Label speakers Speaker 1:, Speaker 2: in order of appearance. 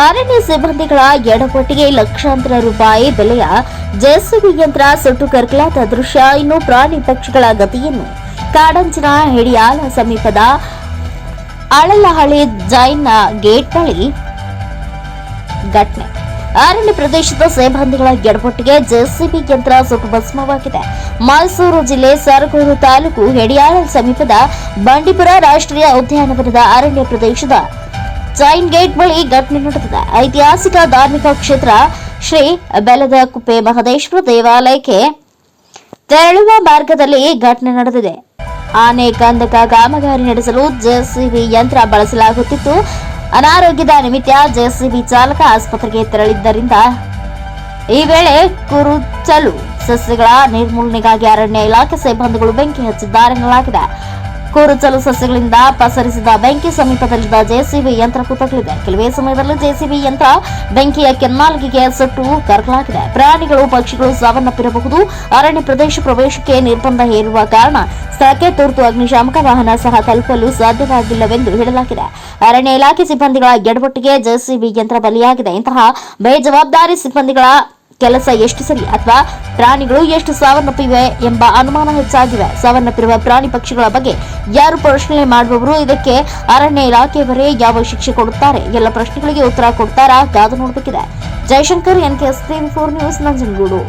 Speaker 1: ಅರಣ್ಯ ಸಿಬ್ಬಂದಿಗಳ ಎಡಪಟ್ಟಿಗೆ ಲಕ್ಷಾಂತರ ರೂಪಾಯಿ ಬೆಲೆಯ ಜೆಸಿಬಿ ಯಂತ್ರ ಸುಟ್ಟು ಕರ್ಕಲಾದ ದೃಶ್ಯ. ಇನ್ನು ಪ್ರಾಣಿ ಪಕ್ಷಿಗಳ ಗತಿಯನ್ನು ಕಾಡಂಚಿನ ಹಿಡಿಯಾಲ ಸಮೀಪದ ಅಳಲಹಳ್ಳಿ ಜೈನ್ ಗೇಟ್ ಬಳಿ ಘಟನೆ. ಅರಣ್ಯ ಪ್ರದೇಶದ ಸಿಬ್ಬಂದಿಗಳ ಎಡಪಟ್ಟಿಗೆ ಜೆಸಿಬಿ ಯಂತ್ರ ಸುಟ್ಟು ಭಸ್ಮವಾಗಿದೆ. ಮೈಸೂರು ಜಿಲ್ಲೆ ಸರಗೂರು ತಾಲೂಕು ಹೆಡಿಯಾಳ ಸಮೀಪದ ಬಂಡೀಪುರ ರಾಷ್ಟ್ರೀಯ ಉದ್ಯಾನವನದ ಅರಣ್ಯ ಪ್ರದೇಶದ ಜೈನ್ ಗೇಟ್ ಬಳಿ ಘಟನೆ ನಡೆದಿದೆ. ಐತಿಹಾಸಿಕ ಧಾರ್ಮಿಕ ಕ್ಷೇತ್ರ ಶ್ರೀ ಬೆಲದ ಕುಪ್ಪೆ ಮಹದೇಶ್ವರ ದೇವಾಲಯಕ್ಕೆ ತೆರಳುವ ಮಾರ್ಗದಲ್ಲಿ ಘಟನೆ ನಡೆದಿದೆ. ಆನೆ ಕಂದಕ ಕಾಮಗಾರಿ ನಡೆಸಲು ಜೆಸಿಬಿ ಯಂತ್ರ ಬಳಸಲಾಗುತ್ತಿತ್ತು. ಅನಾರೋಗ್ಯದ ನಿಮಿತ್ತ ಜೆಸಿಬಿ ಚಾಲಕ ಆಸ್ಪತ್ರೆಗೆ ತೆರಳಿದ್ದರಿಂದ ಈ ವೇಳೆ ಕುರುಚಲು ಸಸ್ಯಗಳ ನಿರ್ಮೂಲನೆಗಾಗಿ ಅರಣ್ಯ ಇಲಾಖೆ ಸಿಬ್ಬಂದಿಗಳು ಬೆಂಕಿ ಹಚ್ಚಿದ್ದಾರೆ ಎನ್ನಲಾಗಿದೆ ಕುರುಚಲು ಸಸ್ಯಗಳಿಂದ ಪಸರಿಸಿದ ಬೆಂಕಿ ಸಮೀಪದಲ್ಲಿದ್ದ ಜೆಸಿಬಿ ಯಂತ್ರ ಕುತಕಲಿದೆ. ಕೆಲವೇ ಸಮಯದಲ್ಲಿ ಜೆಸಿಬಿ ಯಂತ್ರ ಬೆಂಕಿಯ ಕೆನ್ನಾಲ್ಗಿಗೆ ಸುಟ್ಟು ಕರಕಲಾಗಿದೆ. ಪ್ರಾಣಿಗಳು, ಪಕ್ಷಿಗಳು ಸಾವನ್ನಪ್ಪಿರಬಹುದು. ಅರಣ್ಯ ಪ್ರದೇಶ ಪ್ರವೇಶಕ್ಕೆ ನಿರ್ಬಂಧ ಹೇರುವ ಕಾರಣ ಸ್ಥಳಕ್ಕೆ ತುರ್ತು ಅಗ್ನಿಶಾಮಕ ವಾಹನ ಸಹ ತಲುಪಲು ಸಾಧ್ಯವಾಗಿಲ್ಲವೆಂದು ಹೇಳಲಾಗಿದೆ. ಅರಣ್ಯ ಇಲಾಖೆ ಸಿಬ್ಬಂದಿಗಳ ಎಡವಟ್ಟಿಗೆ ಜೆಸಿಬಿ ಯಂತ್ರ ಬಲಿಯಾಗಿದೆ. ಇಂತಹ ಬೇಜವಾಬ್ದಾರಿ ಸಿಬ್ಬಂದಿಗಳ ಕೆಲಸ ಎಷ್ಟು ಸರಿ ಅಥವಾ ಪ್ರಾಣಿಗಳು ಎಷ್ಟು ಸಾವನ್ನಪ್ಪಿವೆ ಎಂಬ ಅನುಮಾನ ಹೆಚ್ಚಾಗಿವೆ. ಸಾವನ್ನಪ್ಪಿರುವ ಪ್ರಾಣಿ ಪಕ್ಷಿಗಳ ಬಗ್ಗೆ ಯಾರು ಪರಿಶೀಲನೆ ಮಾಡುವವರು? ಇದಕ್ಕೆ ಅರಣ್ಯ ಇಲಾಖೆಯವರೇ ಯಾವ ಶಿಕ್ಷೆ ಕೊಡುತ್ತಾರೆ? ಎಲ್ಲ ಪ್ರಶ್ನೆಗಳಿಗೆ ಉತ್ತರ ಕೊಡ್ತಾರಾ? ಕಾದು ನೋಡಬೇಕಿದೆ. Jayashankar NKS four news Nanjangud.